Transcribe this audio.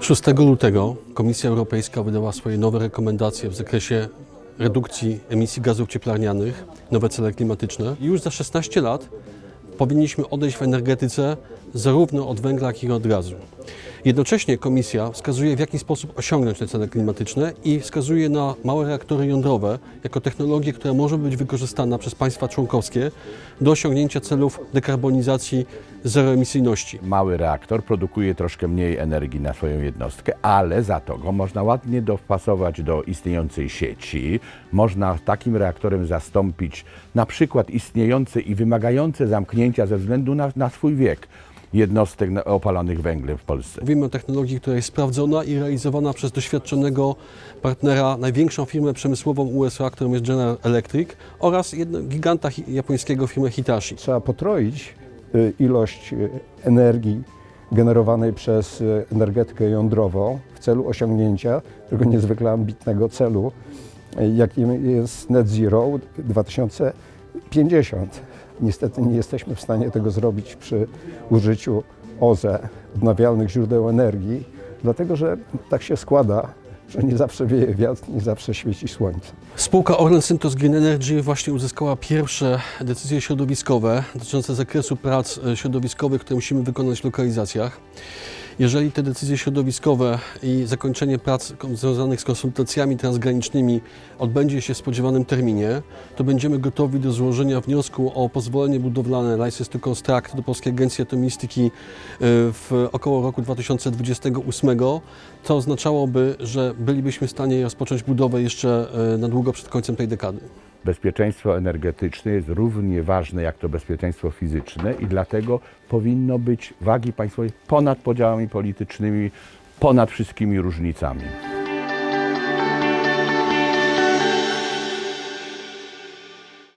6 lutego Komisja Europejska wydała swoje nowe rekomendacje w zakresie redukcji emisji gazów cieplarnianych, nowe cele klimatyczne. Już za 16 lat powinniśmy odejść w energetyce zarówno od węgla, jak i od gazu. Jednocześnie Komisja wskazuje, w jaki sposób osiągnąć te cele klimatyczne i wskazuje na małe reaktory jądrowe jako technologię, która może być wykorzystana przez państwa członkowskie do osiągnięcia celów dekarbonizacji zeroemisyjności. Mały reaktor produkuje troszkę mniej energii na swoją jednostkę, ale za to go można ładnie dopasować do istniejącej sieci. Można takim reaktorem zastąpić na przykład istniejące i wymagające zamknięcia ze względu na, na swój wiek jednostek na- opalonych węglem w Polsce. Mówimy o technologii, która jest sprawdzona i realizowana przez doświadczonego partnera, największą firmę przemysłową USA, którą jest General Electric oraz giganta japońskiego firmę Hitachi. Trzeba potroić y, ilość y, energii generowanej przez y, energetykę jądrową w celu osiągnięcia tego niezwykle ambitnego celu, jakim jest net zero 2050. Niestety nie jesteśmy w stanie tego zrobić przy użyciu OZE, odnawialnych źródeł energii, dlatego że tak się składa, że nie zawsze wieje wiatr, nie zawsze świeci słońce. Spółka Orlen Synthos Green Energy właśnie uzyskała pierwsze decyzje środowiskowe dotyczące zakresu prac e, środowiskowych, które musimy wykonać w lokalizacjach. Jeżeli te decyzje środowiskowe i zakończenie prac związanych z konsultacjami transgranicznymi odbędzie się w spodziewanym terminie, to będziemy gotowi do złożenia wniosku o pozwolenie budowlane License to Construct do Polskiej Agencji Atomistyki e, w około roku 2028, co oznaczałoby, że bylibyśmy w stanie rozpocząć budowę jeszcze e, na długo przed końcem tej dekady. Bezpieczeństwo energetyczne jest równie ważne jak to bezpieczeństwo fizyczne i dlatego powinno być wagi państwowej ponad podziałami politycznymi, ponad wszystkimi różnicami.